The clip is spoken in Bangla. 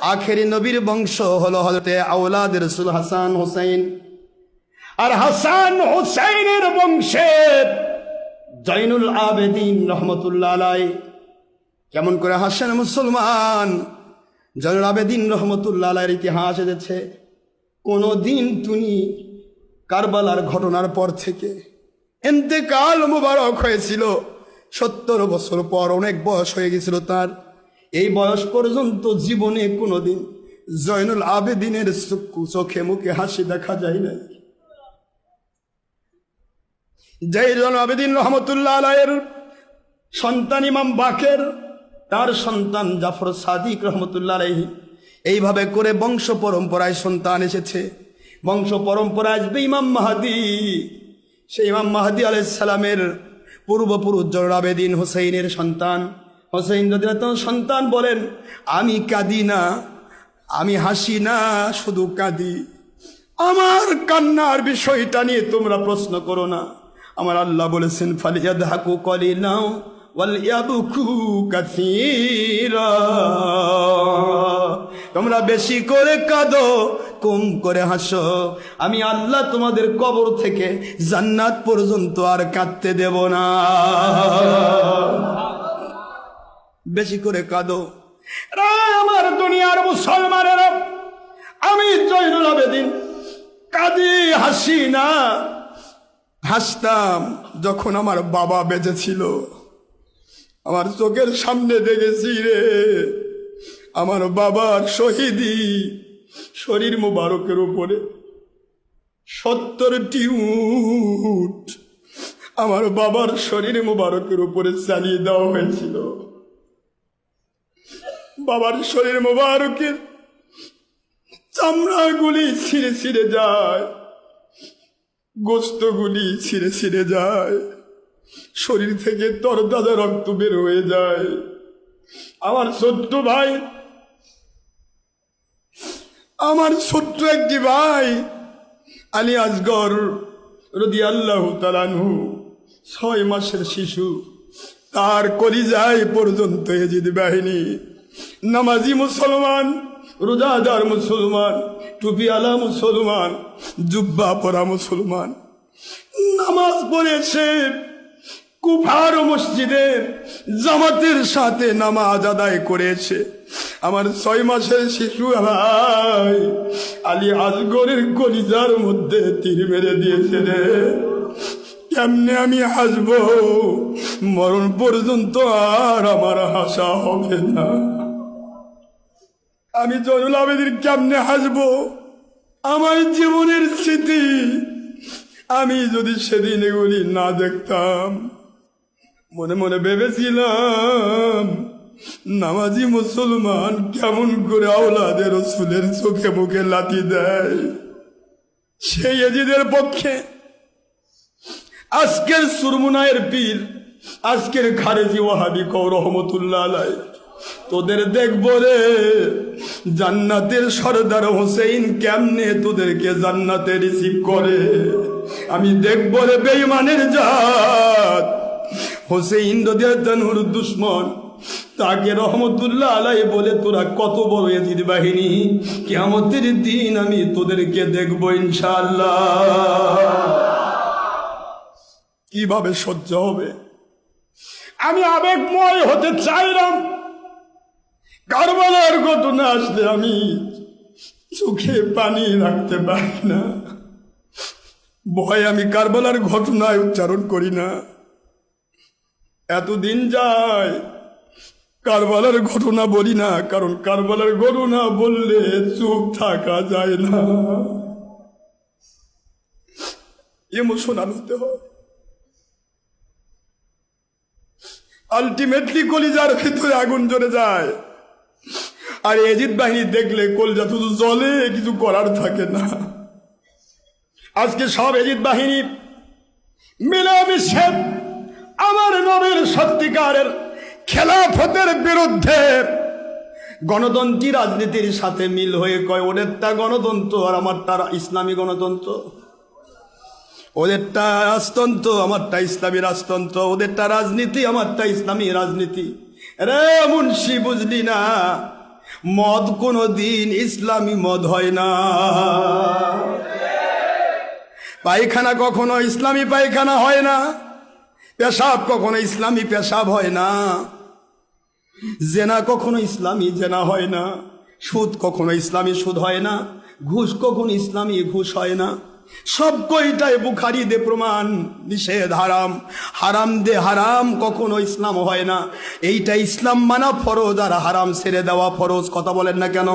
আখেরি নবীর বংশ হলো হলতে আউলাদ রসুল হাসান হোসেন আর হাসান হোসেনের বংশে জৈনুল আবেদিন রহমতুল্লাহ আলাই। কেমন করে হাসান মুসলমান জৈনুল আবেদিন রহমতুল্লাহ আলাইয়ের ইতিহাস এসেছে। কোনো দিন কারবালার ঘটনার পর থেকে এতেকাল মুবারক হয়েছিল। সত্তর বছর পর অনেক বয়স হয়ে গেছিল তার। এই বয়স পর্যন্ত জীবনে কোনোদিন জয়নুল আবেদিনের চোখে মুখে হাসি দেখা যায় না জয়নুল আবেদিন রহমতুল্লাহ আলাইয়ের সন্তান ইমাম বাকের, তার সন্তান জাফর সাদিক রহমতুল্লাহ আলাইহি, এইভাবে করে বংশ পরম্পরায় সন্তান এসেছে। বংশ পরম্পরায় আসবে ইমাম মাহাদি। সেই ইমাম মাহাদি আলাইসালামের পূর্বপুরুষ আবেদিন হোসেইনের সন্তান। রদিনাথ সন্তান বলেন, আমি কাঁদি না, আমি হাসি না, শুধু কাঁদি। আমার কান্নার বিষয়টা নিয়ে তোমরা প্রশ্ন করো না। আমার আল্লাহ বলেছেন ফালিয়াদ হাকু কলি নাও তোমরা বেশি করে কাঁদো, কম করে হাসো। আমি আল্লাহ তোমাদের কবর থেকে জান্নাত পর্যন্ত আর কাঁদতে দেব না। বেশি করে কাঁদো। আমার দুনিয়ার মুসলমানেরা আমি জয়নুল আবেদিন কাঁদি হাসি না। হাসতাম যখন আমার বাবা বেঁচে ছিল আমার চোখের সামনে দেখেছি রে আমার বাবার শহীদি শরীর মোবারকের উপরে সত্তরটি উট আমার বাবার শরীর মোবারকের উপরে চালিয়ে দেওয়া হয়েছিল। বাবার শরীর মোবারকের চামড়াগুলি ছিঁড়ে ছিঁড়ে যায়, গোস্তগুলি ছিঁড়ে ছিঁড়ে যায়, শরীর থেকে তরতাজা রক্ত বের হয়ে যায়। আমার ছোট্ট ভাই, আমার ছোট্ট একটি ভাই, আলী আসগর রদি আল্লাহ তালানহু ছয় মাসের শিশু, তার কলিজায় পর্যন্ত এজিদ বাহিনী নামাজি মুসলমান, রোজাদার মুসলমান টুপি আলা মুসলমান, জুব্বা পরা মুসলমান। নামাজ পড়েছে কুফার মসজিদের জামাতের সাথে নামাজ আদায় করেছে। আমার ছয় মাসের শিশু ভাই, আলী আজগরের কলিজার মধ্যে তীর মেরে দিয়েছে রে। কেমনে আমি হাসবো? মরণ পর্যন্ত আর আমার হাসা হবে না। আমি জয়নুল আবেদিন কেমনে হাসবো? আমার জীবনের স্মৃতি আমি যদি সেদিন এগুলি না দেখতাম, মনে মনে ভেবেছিলাম, নামাজি মুসলমান কেমন করে আওলাদের রসুলের চোখে মুখে লাথি দেয়। সেই এজিদের পক্ষে আজকের সুরমুনায়ের পীর, আজকের খারেজি ওয়াহাবি কৌ রহমতুল্লাহ তোদের দেখব রে। জান্নাতের সর্দার হোসেন কেমনে তোদেরকে জান্নাতে রিসিভ করে? আমি দেখব রে বেইমানের জাত। হোসেন রদিয়ানুর দুশ্মন, তাকে রহমতুল্লাহ আলাই বলে, তোরা কত বড় এজির বাহিনী? কেমতের দিন আমি তোদেরকে দেখব ইনশাল্লাহ কীভাবে সহ্য হবে? আমি আবেগময় হতে চাইলাম। কারবালার ঘটনা আসলে আমি চোখে পানি রাখতে পারি না। ভয় আমি কারবালার ঘটনায় উচ্চারণ করি না। এতদিন যায় কারবালার ঘটনা বলি না, কারণ কারবালার ঘটনা বললে চুপ থাকা যায় না। ইমোশনাল হতে হয়। আলটিমেটলি কলিজার ভিতরে আগুন জ্বলে যায়। আর এজিদ বাহিনী দেখলে কলিজা শুধু জলে, কিছু করার থাকে না। আজকে সব এজিদ বাহিনী মিলেমিশে আমার নবীর সত্যিকারের খেলাফতের বিরুদ্ধে গণতন্ত্রী রাজনীতির সাথে মিল হয়ে কয়, ওদেরটা গণতন্ত্র আর আমারটা ইসলামী গণতন্ত্র? ওদেরটা রাজতন্ত্র, আমারটা ইসলামী রাজতন্ত্র? ওদেরটা রাজনীতি, আমারটা ইসলামী রাজনীতি? রে মুন্সি, বুঝলি না। মদ কোনো দিন ইসলামী মদ হয় না। পায়খানা কখনো ইসলামী পায়খানা হয় না, পেশাব কখনো ইসলামী পেশাব হয় না। জেনা কখনো ইসলামী জেনা হয় না, সুদ কখনো ইসলামী সুদ হয় না, ঘুষ কখনো ইসলামী ঘুষ হয় না। সব কইটাই বুখারি দে প্রমাণ, নিষেধ, হারাম। হারাম দে হারাম কখনো ইসলাম হয় না। এইটা ইসলাম মানা ফরজ আর হারাম ছেড়ে দেওয়া ফরজ, কথা বলেন না কেন?